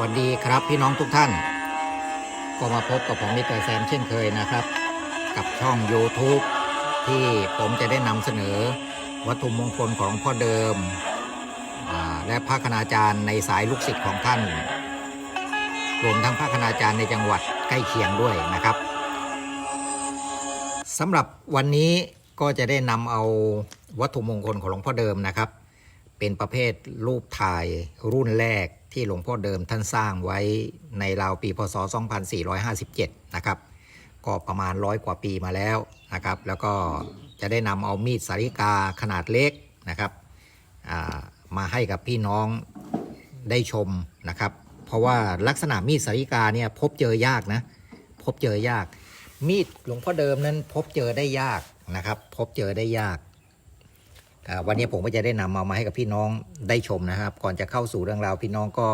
วัสดีครับพี่น้องทุกท่าน ก็มาพบกับผมมิสเตอร์แซมเช่นเคยนะครับ กับช่อง YouTube ที่ผมจะได้นำเสนอวัตถุมงคลของพ่อเดิม และพระคณาจารย์ในสายลูกศิษย์ของท่านรวมทั้งพระคณาจารย์ในจังหวัดใกล้เคียงด้วยนะครับสำหรับวันนี้ก็จะได้นำเอาวัตถุมงคลของหลวงพ่อเดิมนะครับ เป็นประเภทรูปถ่ายรุ่นแรกที่หลวงพ่อเดิมท่านสร้างไว้ในราวปีพศ 2457 นะครับ ก็ประมาณร้อยกว่าปีมาแล้วนะครับ แล้วก็จะได้นำเอามีดสาริกาขนาดเล็กนะครับามาให้กับพี่น้องได้ชมนะครับ เพราะว่าลักษณะมีดสาริกาเนี่ยพบเจอยากนะ พบเจอยาก มีดหลวงพ่อเดิมนั้นพบเจอได้ยากนะครับ พบเจอได้ยาก วันนี้ผมก็จะได้นำเอามาให้กับพี่น้องได้ชมนะครับ ก่อนจะเข้าสู่เรื่องราวพี่น้องก็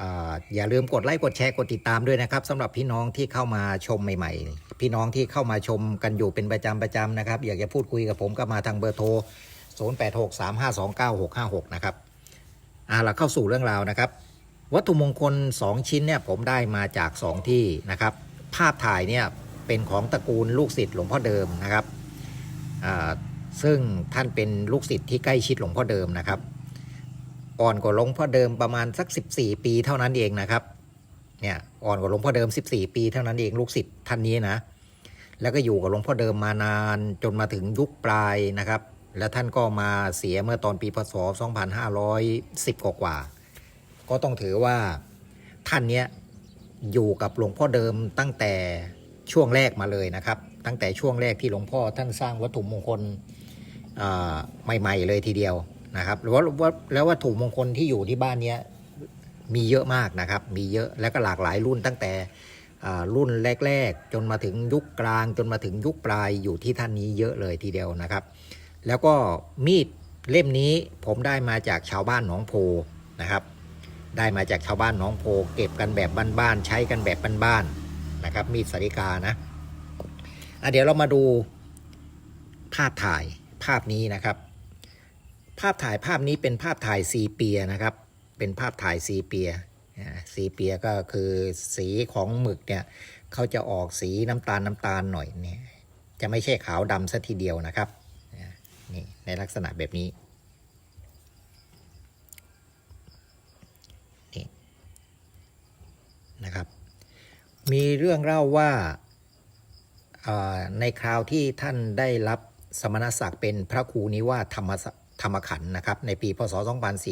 ออย่าลืมกดไลค์กดแชร์กดติดตามด้วยนะครับสำหรับพี่น้องที่เข้ามาชมใหม่ ๆ พี่น้องที่เข้ามาชมกันอยู่เป็นประจำประจำนะครับ อยากจะพูดคุยกับผมก็มาทางเบอร์โทร 0863529656 นะครับอ่าเราเข้าสู่เรื่องราวนะครับ วัตถุมงคล 2 ชิ้นเนี่ยผมได้มาจาก 2 ที่นะครับ ภาพถ่ายเนี่ยเป็นของตระกูลลูกศิษย์หลวงพ่อเดิมนะครับอ่า ซึ่งท่านเป็นลูกศิษย์ที่ใกล้ชิดหลวงพ่อเดิมนะครับ อ่อนกว่าหลวงพ่อเดิมประมาณสัก 14 ปีเท่านั้นเองนะครับ เนี่ยอ่อนกว่าหลวงพ่อเดิม 14 ปีเท่านั้นเองลูกศิษย์ท่านนี้นะ แล้วก็อยู่กับหลวงพ่อเดิมมานานจนมาถึงยุคปลายนะครับ แล้วท่านก็มาเสียเมื่อตอนปีพศ 2510 กว่าก็ต้องถือว่าท่านเนี้ยอยู่กับหลวงพ่อเดิมตั้งแต่ช่วงแรกมาเลยนะครับ ตั้งแต่ช่วงแรกที่หลวงพ่อท่านสร้างวัตถุมงคล ใหม่ๆเลยทีเดียวนะครับหรือว่าว่าแล้ววัตถุมงคลที่อยู่ที่บ้านเนี้ยมีเยอะมากนะครับ มีเยอะแล้วก็หลากหลายรุ่นตั้งแต่รุ่นแรก ๆ จนมาถึงยุคกลาง จนมาถึงยุคปลายอยู่ที่ท่านนี้เยอะเลยทีเดียวนะครับ แล้วก็มีดเล่มนี้ผมได้มาจากชาวบ้านหนองโพนะครับ ได้มาจากชาวบ้านหนองโพ เก็บกันแบบบ้านๆใช้กันแบบบ้านๆนะครับ มีดสาริกานะะเดี๋ยวเรามาดูภาพถ่าย ภาพนี้นะครับ ภาพถ่ายภาพนี้เป็นภาพถ่ายซีเปียนะครับ เป็นภาพถ่ายซีเปียซีเปียก็คือสีของหมึกเนี่ยเขาจะออกสีน้ำตาลน้ำตาลหน่อยเนี่ยจะไม่ใช่ขาวดำซะทีเดียวนะครับนี่ในลักษณะแบบนี้นี่นะครับ มีเรื่องเล่าว่าในคราวที่ท่านได้รับ สมณศักดิ์เป็นพระครูนิวาธรรมธรรมขันธ์นะครับ ในปีพศ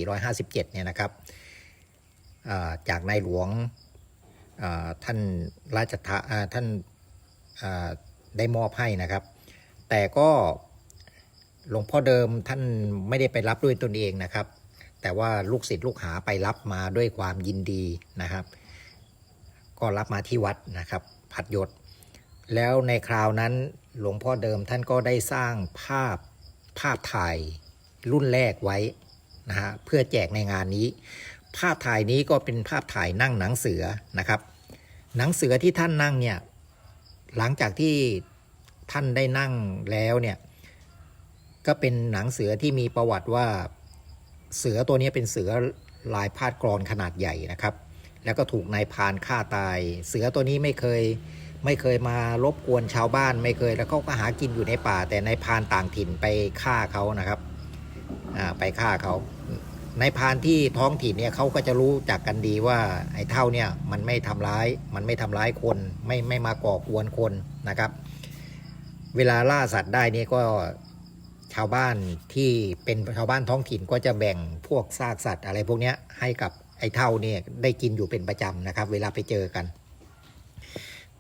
2457 เนี่ยนะครับจากในหลวงท่านราชทาท่านได้มอบให้นะครับ แต่ก็หลวงพ่อเดิมท่านไม่ได้ไปรับด้วยตนเองนะครับ แต่ว่าลูกศิษย์ลูกหาไปรับมาด้วยความยินดีนะครับ ก็รับมาที่วัดนะครับพัดยศ แล้วในคราวนั้น หลวงพ่อเดิมท่านก็ได้สร้างภาพภาพถ่ายรุ่นแรกไว้นะฮะเพื่อแจกในงานนี้ ภาพถ่ายนี้ก็เป็นภาพถ่ายนั่งหนังเสือนะครับ หนังเสือที่ท่านนั่งเนี่ยหลังจากที่ท่านได้นั่งแล้วเนี่ยก็เป็นหนังเสือที่มีประวัติว่าเสือตัวนี้เป็นเสือลายพาดกรอนขนาดใหญ่นะครับ แล้วก็ถูกนายพานฆ่าตาย เสือตัวนี้ไม่เคย ไม่เคยมารบกวนชาวบ้านไม่เคย แล้วเขาก็หากินอยู่ในป่า แต่ในพานต่างถิ่นไปฆ่าเขานะครับไปฆ่าเขาในพานที่ท้องถิ่นเนี่ยเขาก็จะรู้จักกันดีว่าไอ้เท่าเนี่ยมันไม่ทำร้าย มันไม่ทำร้ายคนไม่ไม่มาก่อกวนคนนะครับ เวลาล่าสัตว์ได้เนี่ยก็ชาวบ้านที่เป็นชาวบ้านท้องถิ่นก็จะแบ่งพวกซากสัตว์อะไรพวกเนี้ยให้กับไอ้เท่าเนี่ยได้กินอยู่เป็นประจำนะครับ เวลาไปเจอกัน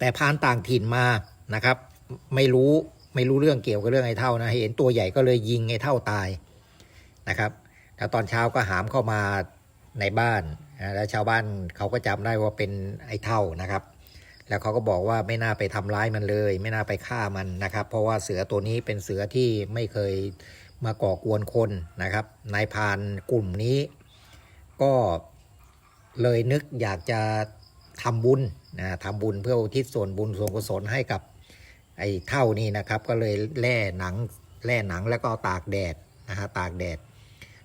แต่พานต่างถิ่นมานะครับ ไม่รู้ไม่รู้เรื่องเกี่ยวกับเรื่องไอ้เท่านะเห็นตัวใหญ่ก็เลยยิงไอ้เท่าตายนะครับแล้วตอนเช้าก็หามเข้ามาในบ้านแล้วชาวบ้านเขาก็จำได้ว่าเป็นไอ้เท่านะครับ แล้วเขาก็บอกว่าไม่น่าไปทำร้ายมันเลย ไม่น่าไปฆ่ามันนะครับ เพราะว่าเสือตัวนี้เป็นเสือที่ไม่เคยมาก่อกวนคนนะครับนายพานกลุ่มนี้ ก็เลยนึกอยากจะทำบุญ นะทำบุญเพื่ออุทิศส่วนบุญส่วนกุศลให้กับไอ้เท่านี้นะครับ ก็เลยแล่หนังแล่หนังแล้วก็ตากแดดนะฮะตากแดด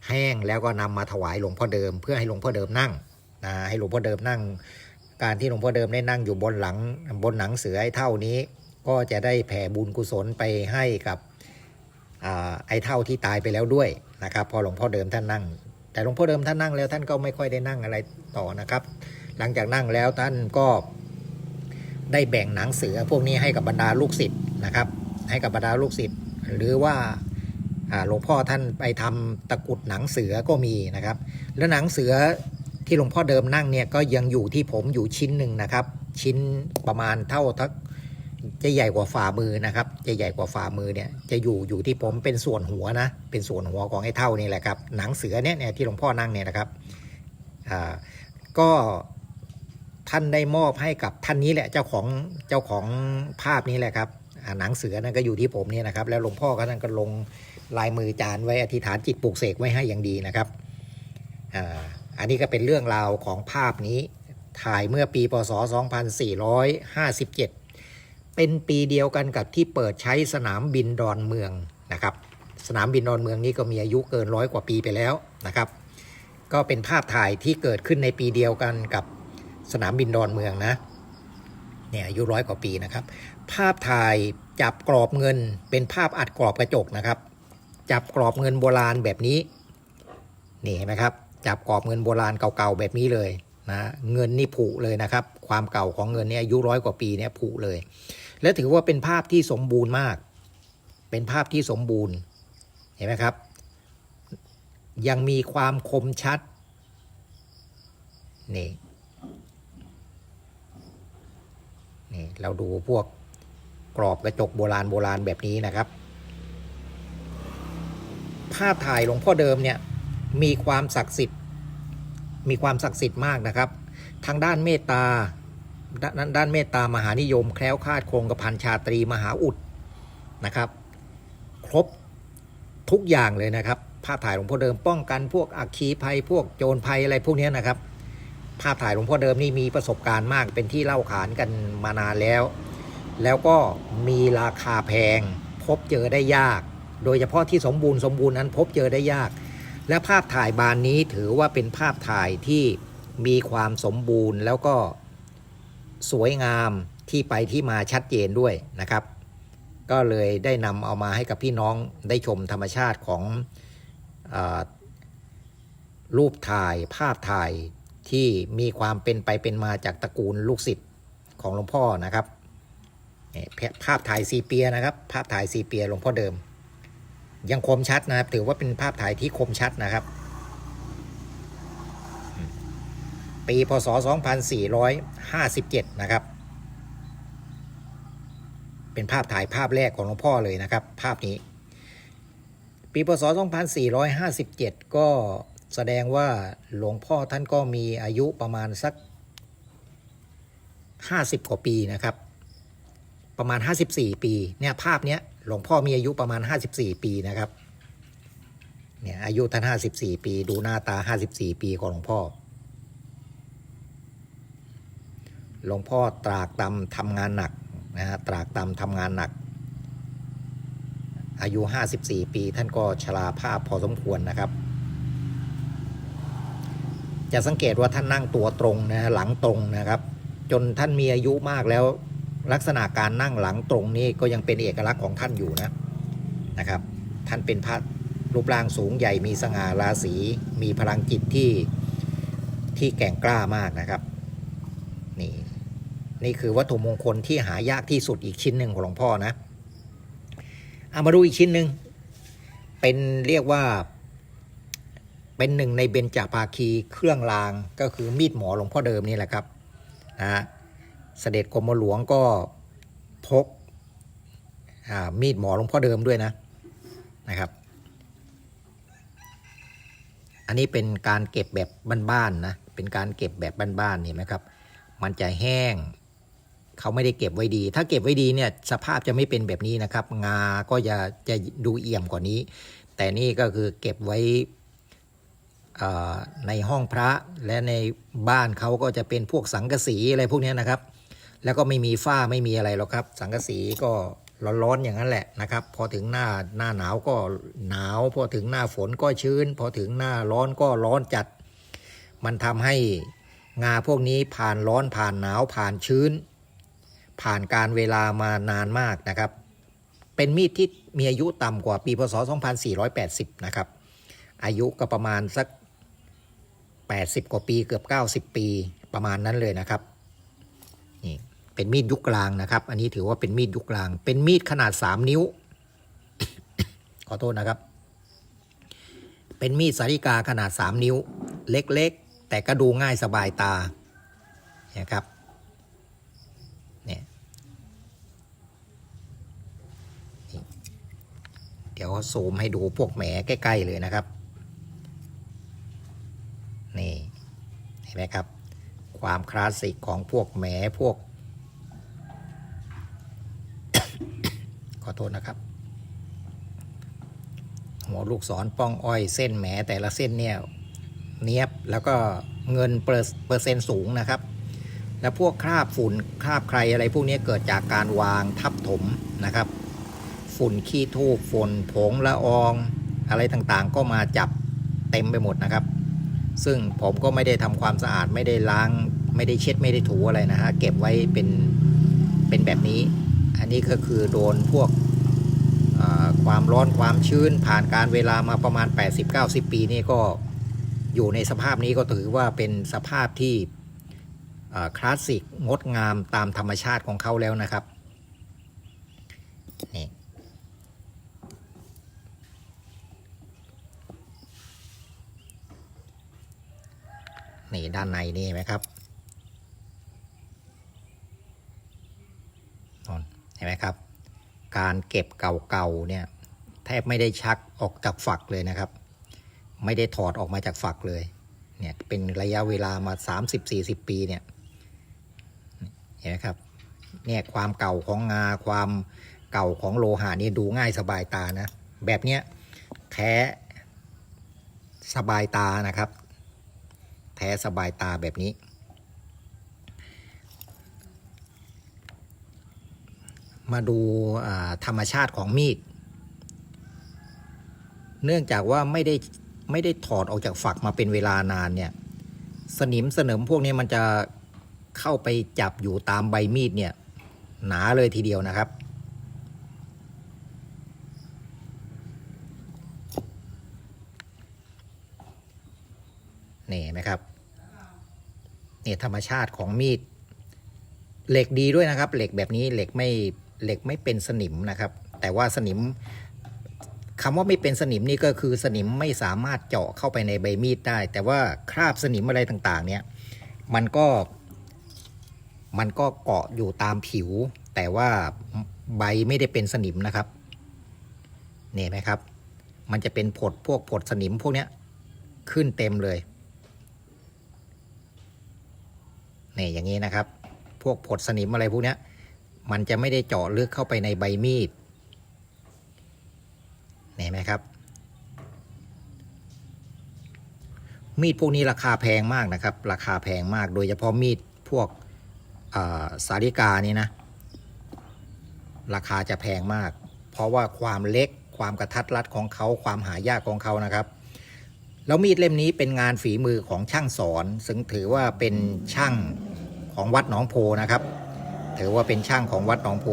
แห้งแล้วก็นำมาถวายหลวงพ่อเดิม เพื่อให้หลวงพ่อเดิมนั่งนะให้หลวงพ่อเดิมนั่ง การที่หลวงพ่อเดิมได้นั่งอยู่บนหลังบนหนังเสือไอ้เท่านี้ ก็จะได้แผ่บุญกุศลไปให้กับอไอ้เท่าที่ตายไปแล้วด้วยนะครับ พอหลวงพ่อเดิมท่านนั่ง แต่หลวงพ่อเดิมท่านนั่งแล้วท่านก็ไม่ค่อยได้นั่งอะไรต่อนะครับ หลังจากนั่งแล้วท่านก็ได้แบ่งหนังเสือพวกนี้ให้กับบรรดาลูกศิษย์นะครับ ให้กับบรรดาลูกศิษย์หรือว่าหลวงพ่อท่านไปทำตะกุดหนังเสือก็มีนะครับ แล้วหนังเสือที่หลวงพ่อเดิมนั่งเนี่ยก็ยังอยู่ที่ผมอยู่ชิ้นหนึ่งนะครับ ชิ้นประมาณเท่าทักจะใหญ่กว่าฝ่ามือนะครับจะใหญ่กว่าฝ่ามือเนี่ยจะอยู่อยู่ที่ผมเป็นส่วนหัวนะเป็นส่วนหัวของไอ้เท่านี่แหละครับหนังเสือเนี่ยเนี่ยที่หลวงพ่อนั่งเนี่ยนะครับอ่าก็ ท่านได้มอบให้กับท่านนี้แหละเจ้าของเจ้าของภาพนี้แหละครับหนังเสือนั่นก็อยู่ที่ผมเนี่ยนะครับ แล้วหลวงพ่อก็ท่านก็ลงลายมือจานไว้อธิษฐานจิตปลูกเสกไว้ให้อย่างดีนะครับอ่าอันนี้ก็เป็นเรื่องราวของภาพนี้ถ่ายเมื่อปีพศ 2457 เป็นปีเดียวกันกับที่เปิดใช้สนามบินดอนเมืองนะครับ สนามบินดอนเมืองนี้ก็มีอายุเกินร้อยกว่าปีไปแล้วนะครับ ก็เป็นภาพถ่ายที่เกิดขึ้นในปีเดียวกันกับ สนามบินดอนเมืองนะเนี่ยอายุร้อยกว่าปีนะครับ ภาพถ่ายจับกรอบเงินเป็นภาพอัดกรอบกระจกนะครับ จับกรอบเงินโบราณแบบนี้นี่เห็นไหมครับ จับกรอบเงินโบราณเก่าๆแบบนี้เลยนะเงินนี่ผุเลยนะครับ ความเก่าของเงินเนี่ยอายุร้อยกว่าปีเนี่ยผุเลย และถือว่าเป็นภาพที่สมบูรณ์มาก เป็นภาพที่สมบูรณ์เห็นไหมครับ ยังมีความคมชัดนี่ เราดูพวกกรอบกระจกโบราณโบราณแบบนี้นะครับ ภาพถ่ายหลวงพ่อเดิมเนี่ยมีความศักดิ์สิทธิ์ มีความศักดิ์สิทธิ์มากนะครับ ทางด้านเมตตาด้านด้านเมตตามหานิยม แคล้วคลาดโครงกระพันชาตรีมหาอุดนะครับ ครบทุกอย่างเลยนะครับ ภาพถ่ายหลวงพ่อเดิมป้องกันพวกอัคคีภัยพวกโจรภัยอะไรพวกนี้นะครับ ภาพถ่ายหลวงพ่อเดิมนี่มีประสบการณ์มากเป็นที่เล่าขานกันมานานแล้ว แล้วก็มีราคาแพง พบเจอได้ยาก โดยเฉพาะที่สมบูรณ์สมบูรณ์นั้นพบเจอได้ยาก และภาพถ่ายบานนี้ถือว่าเป็นภาพถ่ายที่มีความสมบูรณ์แล้วก็สวยงามที่ไปที่มาชัดเจนด้วยนะครับ ก็เลยได้นำเอามาให้กับพี่น้องได้ชมธรรมชาติของอรูปถ่ายภาพถ่าย ที่มีความเป็นไปเป็นมาจากตระกูลลูกศิษย์ของหลวงพ่อนะครับนี่ภาพถ่ายซีเปียนะครับ ภาพถ่ายซีเปียหลวงพ่อเดิม ยังคมชัดนะครับ ถือว่าเป็นภาพถ่ายที่คมชัดนะครับ ปีพศ 2457 นะครับ เป็นภาพถ่ายภาพแรกของหลวงพ่อเลยนะครับ ภาพนี้ ปีพศ 2457 ก็ แสดงว่าหลวงพ่อท่านก็มีอายุประมาณสัก 50 กว่าปีนะครับ ประมาณ 54 ปีเนี่ยภาพเนี้ยหลวงพ่อมีอายุประมาณ 54 ปีนะครับเนี่ยอายุท่าน 54 ปี ดูหน้าตา 54 ปีของหลวงพ่อ หลวงพ่อตรากตำทำงานหนักนะฮะตรากตำทำงานหนัก อายุ 54 ปีท่านก็ชราภาพพอสมควรนะครับ จะสังเกตว่าท่านนั่งตัวตรงนะฮะหลังตรงนะครับ จนท่านมีอายุมากแล้ว ลักษณะการนั่งหลังตรงนี้ก็ยังเป็นเอกลักษณ์ของท่านอยู่นะนะครับ ท่านเป็นพระรูปร่างสูงใหญ่มีสง่าราศีมีพลังจิตที่ที่แก่งกล้ามากนะครับนี่นี่คือวัตถุมงคลที่หายากที่สุดอีกชิ้นหนึ่งของหลวงพ่อนะเอามาดูอีกชิ้นหนึ่งเป็นเรียกว่า เป็นหนึ่งในเบญจาภาคีเครื่องรางก็คือมีดหมอหลวงพ่อเดิมนี่แหละครับนะฮะเสด็จกรมหลวงก็พกมีดหมอหลวงพ่อเดิมด้วยนะนะครับ อันนี้เป็นการเก็บแบบบ้านๆนะเป็นการเก็บแบบบ้านๆเห็นไหมครับ มันจะแห้งเขาไม่ได้เก็บไว้ดี ถ้าเก็บไว้ดีเนี่ยสภาพจะไม่เป็นแบบนี้นะครับ งาก็จะจะดูเอี่ยมกว่านี้ แต่นี่ก็คือเก็บไว้ ในห้องพระและในบ้านเขาก็จะเป็นพวกสังกะสีอะไรพวกนี้นะครับ แล้วก็ไม่มีฝ้าไม่มีอะไรหรอกครับ สังกะสีก็ร้อนๆอย่างนั้นแหละนะครับ พอถึงหน้าหน้าหนาวก็หนาว พอถึงหน้าฝนก็ชื้น พอถึงหน้าร้อนก็ร้อนจัด มันทำให้งาพวกนี้ผ่านร้อนผ่านหนาวผ่านชื้น ผ่านการเวลามานานมากนะครับ เป็นมีดที่มีอายุต่ำกว่าปีพศ 2480 นะครับ อายุก็ประมาณสัก 80 กว่าปีเกือบ 90 ปีประมาณนั้นเลยนะครับนี่เป็นมีดยุคกลางนะครับ อันนี้ถือว่าเป็นมีดยุคกลาง เป็นมีดขนาด 3 นิ้ว ขอโทษนะครับ เป็นมีดสาริกาขนาด 3 นิ้ว เล็กๆ แต่ก็ดูง่ายสบายตานะครับเนี่ยเดี๋ยวซูมให้ดูพวกแหมใกล้ ๆ เลยนะครับ นี่เห็นไหมครับ ความคลาสสิกของพวกแหมพวก ขอโทษนะครับ หัวลูกศรป้องอ้อยเส้นแหมแต่ละเส้นเนี่ยเนียบแล้วก็เงินเปอร์เซ็นต์สูงนะครับ แล้วพวกคราบฝุ่นคราบใครอะไรพวกนี้เกิดจากการวางทับถมนะครับ ฝุ่นขี้ทูบฝุ่นผงละออง อะไรต่างๆ ก็มาจับเต็มไปหมดนะครับ ซึ่งผมก็ไม่ได้ทำความสะอาดไม่ได้ล้าง ไม่ได้เช็ดไม่ได้ถูอะไรนะฮะเก็บไว้เป็นเป็นแบบนี้ อันนี้ก็คือโดนพวกความร้อนความชื้นผ่านการเวลามาประมาณ 80-90 ปีนี่ก็อยู่ในสภาพนี้ก็ถือว่าเป็นสภาพที่คลาสสิกงดงามตามธรรมชาติของเขาแล้วนะครับนี่ นี่ด้านในนี่เห็นไหมครับนนเห็นไหมครับ การเก็บเก่าๆเนี่ยแทบไม่ได้ชักออกจากฝักเลยนะครับ ไม่ได้ถอดออกมาจากฝักเลยเนี่ยเป็นระยะเวลามา 30-40 ปีเนี่ยเห็นไหมครับเนี่ยความเก่าของงาความเก่าของโลหะนี่ดูง่ายสบายตานะ แบบเนี้ยแท้สบายตานะครับ แท้สบายตาแบบนี้ มาดูธรรมชาติของมีด เนื่องจากว่าไม่ได้ไม่ได้ถอดออกจากฝักมาเป็นเวลานานเนี่ย สนิมสนิมพวกนี้มันจะเข้าไปจับอยู่ตามใบมีดเนี่ย หนาเลยทีเดียวนะครับ นี่นไหมครับเนี่ยธรรมชาติของมีด เหล็กดีด้วยนะครับ เหล็กแบบนี้เหล็กไม่เหล็กไม่เป็นสนิมนะครับ แต่ว่าสนิมคำว่าไม่เป็นสนิมนี่ก็คือสนิมไม่สามารถเจาะเข้าไปในใบมีดได้ แต่ว่าคราบสนิมอะไรต่างๆ เนี่ย มันก็ มันก็เกาะอยู่ตามผิว แต่ว่าใบไม่ได้เป็นสนิมนะครับเนี่ยไหมครับ มันจะเป็นผดพวกผดสนิมพวกเนี้ยขึ้นเต็มเลย นี่อย่างนี้นะครับ พวกผดสนิมอะไรพวกนี้มันจะไม่ได้เจาะลึกเข้าไปในใบมีดเห็นไหมครับ มีดพวกนี้ราคาแพงมากนะครับ ราคาแพงมาก โดยเฉพาะมีดพวกาสาริกานี่นะ ราคาจะแพงมาก เพราะว่าความเล็กความกระทัดรัดของเขาความหายากของเขานะครับแล้วมีดเล่มนี้เป็นงานฝีมือของช่างสอน ซึ่งถือว่าเป็นช่าง ของวัดหนองโพนะครับถือว่าเป็นช่างของวัดหนองโพ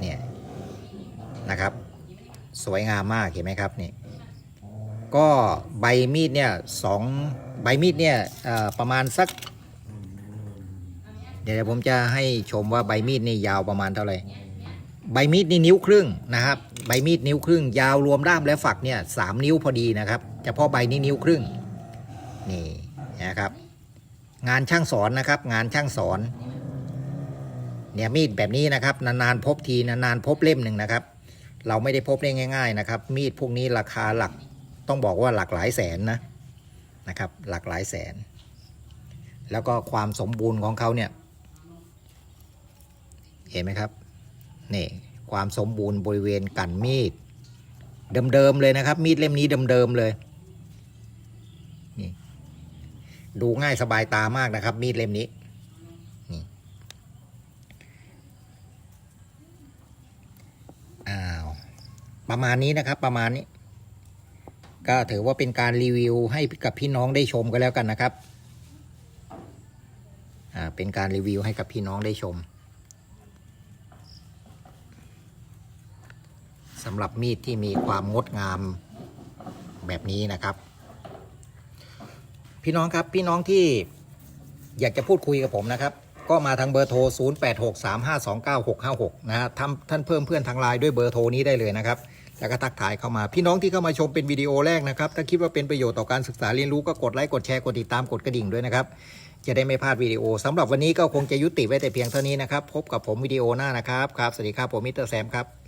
เนี่ยนะครับ สวยงามมากเห็นไหมครับนี่ก็ใบมีดเนี่ยสองใบมีดเนี่ยประมาณสัก เดี๋ยวผมจะให้ชมว่าใบมีดนี่ยาวประมาณเท่าไหร่ใบมีดนี่นิ้วครึ่งนะครับ ใบมีดนิ้วครึ่ง ยาวรวมด้ามและฝักเนี่ยสามนิ้วพอดีนะครับเฉพาะใบนี้นิ้วครึ่งนี่นะครับ งานช่างสอนนะครับ งานช่างสอน เนี่ยมีดแบบนี้นะครับ นานๆพบทีนานๆพบเล่มหนึ่งนะครับ เราไม่ได้พบได้ง่าย ๆนะครับ มีดพวกนี้ราคาหลักต้องบอกว่าหลักหลายแสนนะนะครับ หลักหลายแสน แล้วก็ความสมบูรณ์ของเขาเนี่ย เห็นไหมครับนี่ความสมบูรณ์บริเวณกันมีด เดิมๆเลยนะครับ มีดเล่มนี้เดิมๆเลยนี่ ดูง่ายสบายตามากนะครับ มีดเล่มนี้นี่อ้าวประมาณนี้นะครับ ประมาณนี้ ก็ถือว่าเป็นการรีวิวให้กับพี่น้องได้ชมกันแล้วกันนะครับอ่าเป็นการรีวิวให้กับพี่น้องได้ชมสำหรับมีดที่มีความงดงามแบบนี้นะครับ พี่น้องครับพี่น้องที่อยากจะพูดคุยกับผมนะครับ ก็มาทางเบอร์โทร 0863529656 นะฮะท่านท่านเพิ่มเพื่อนทางไลน์ด้วยเบอร์โทรนี้ได้เลยนะครับแล้วก็ทักทายเข้ามา พี่น้องที่เข้ามาชมเป็นวิดีโอแรกนะครับ ถ้าคิดว่าเป็นประโยชน์ต่อการศึกษาเรียนรู้ก็กดไลค์กดแชร์กดติดตามกดกระดิ่งด้วยนะครับ จะได้ไม่พลาดวิดีโอสำหรับวันนี้ก็คงจะยุติไว้แต่เพียงเท่านี้นะครับ พบกับผมวิดีโอหน้านะครับครับสวัสดีครับผมมิสเตอร์แซมครับ